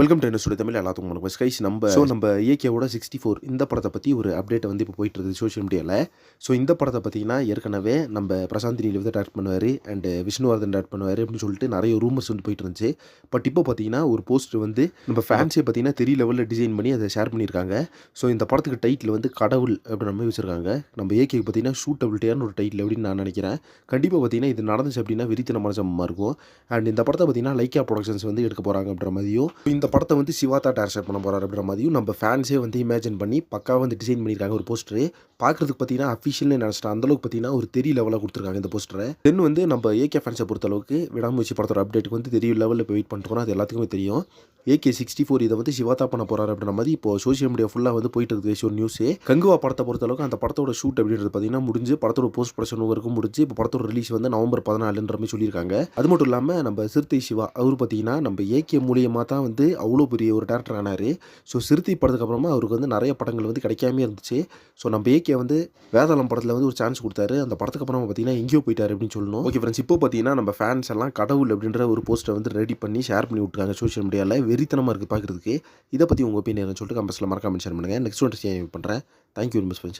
Welcome to என்ன தமிழ் எல்லாத்துக்கும் வணக்கம். ஸ்கைஸ் நம்ம ஸோ நம்ம ஏகேவோட சிக்ஸ்டி ஃபோர் இந்த படத்தை பற்றி ஒரு அப்டேட் வந்து இப்போ போயிட்டு இருக்குது சோஷியல் மீடியாவில் ஸோ இந்த படத்தை பார்த்தீங்கன்னா ஏற்கனவே நம்ம பிரசாந்த் நீல் வந்து டேரக்ட் பண்ணுவார் அண்ட் விஷ்ணுவர்தன் டேரக்ட் பண்ணுவார் அப்படின்னு சொல்லிட்டு நிறைய ரூமர்ஸ் வந்து போயிட்டு இருந்துச்சு. பட் இப்போ பார்த்தீங்கன்னா ஒரு போஸ்ட் வந்து நம்ம ஃபேன்ஸே பார்த்தீங்கன்னா தெரிய லெவலில் டிசைன் பண்ணி அதை ஷேர் பண்ணியிருக்காங்க. ஸோ இந்த படத்துக்கு டைட்டில் வந்து கடவுள் அப்படின்ற மாதிரி வச்சிருக்காங்க. நம்ம ஏகேக்கு பார்த்தீங்கன்னா ஷூட்டபிலிட்டியான ஒரு டைட்டில் அப்படின்னு நான் நினைக்கிறேன். கண்டிப்பாக பார்த்தீங்கன்னா இது நடந்துச்சு அப்படின்னா விரித்தனமான சம்பவமாக இருக்கும். அண்ட் இந்த படத்தை பார்த்தீங்கன்னா லைக்கா ப்ரொடக்ஷன்ஸ் வந்து எடுக்க போகிறாங்க அப்படின்ற மாதிரியும். இந்த படத்தை வந்து சிவாதா டேரக்ட் பண்ண போகிறாரு அப்படின்ற மாதிரியும் நம்ம ஃபேன்ஸே வந்து இமேஜின் பண்ணி பக்காவாக வந்து டிசைன் பண்ணியிருக்காங்க ஒரு போஸ்டர் பார்க்குறதுக்கு பார்த்தீங்கன்னா அஃபிஷியல்னு நினச்சிட்டேன் அந்தளவுக்கு பார்த்தீங்கன்னா ஒரு தெரிய லெவலில் கொடுத்துருக்காங்க இந்த போஸ்டரை தென் வந்து நம்ம ஏகே ஃபேன்ஸை பொறுத்தளவுக்கு விடாமுயற்சி படத்தோட அப்டேட்டுக்கு வந்து தெரிய லெவலில் இப்போ வெயிட் பண்ணிட்டு அது எல்லாத்துக்குமே தெரியும். ஏகே சிக்ஸ்டி ஃபோர் இதை வந்து சிவாதா பண்ண போறாரு அப்படின்ற மாதிரி இப்போ சோஷியல் மீடியா ஃபுல்லாக வந்து போயிட்டு இருக்கு ஒரு நியூஸே கங்குவா படத்தை பொறுத்த அளவுக்கு அந்த படத்தோட ஷூட் அப்படின்றது பார்த்தீங்கன்னா முடிஞ்சு படத்தோட போஸ்ட் ப்ரொடக்ஷன் வரைக்கும் முடிஞ்சு இப்போ படத்தோட ரிலீஸ் வந்து நவம்பர் பதினாலுன்ற மாதிரி சொல்லியிருக்காங்க. அது மட்டும் இல்லாமல் நம்ம சிறுத்தை சிவா அவர் பார்த்தீங்கன்னா நம்ம ஏகே மூலியமாக தான் வந்து அவ்வளோ பெரிய ஒரு டேரக்டர் ஆனார். ஸோ சிறுத்தை படத்துக்கு அப்புறமா அவருக்கு வந்து நிறைய படங்கள் வந்து கிடைக்காமே இருந்துச்சு. ஸோ நம்ம ஏகே வந்து வேதாளம் படத்தில் வந்து ஒரு சான்ஸ் கொடுத்தாரு. அந்த படத்துக்கு அப்புறமா பார்த்தீங்கன்னா எங்கேயோ போயிட்டாரு அப்படின்னு சொல்லணும். ஓகே ஃப்ரெண்ட்ஸ் இப்போ பார்த்தீங்கன்னா நம்ம ஃபேன்ஸ் எல்லாம் கடவுள் அப்படின்ற ஒரு போஸ்ட்டை வந்து ரெடி பண்ணி ஷேர் பண்ணி விட்டுருக்காங்க சோஷியல் மீடியாவில் வெறித்தனமாக இருக்குது பார்க்குறதுக்கு இதை பற்றி உங்கள் ஒப்பீனியன் சொல்லிட்டு கம்பஸில் மறக்காமல் ஷேர் பண்ணுங்கள் நெக்ஸ்ட் ஒன்று பண்ணுறேன் தேங்க்யூ மிஸ் மச் ஃப்ரெண்ட்ஸ்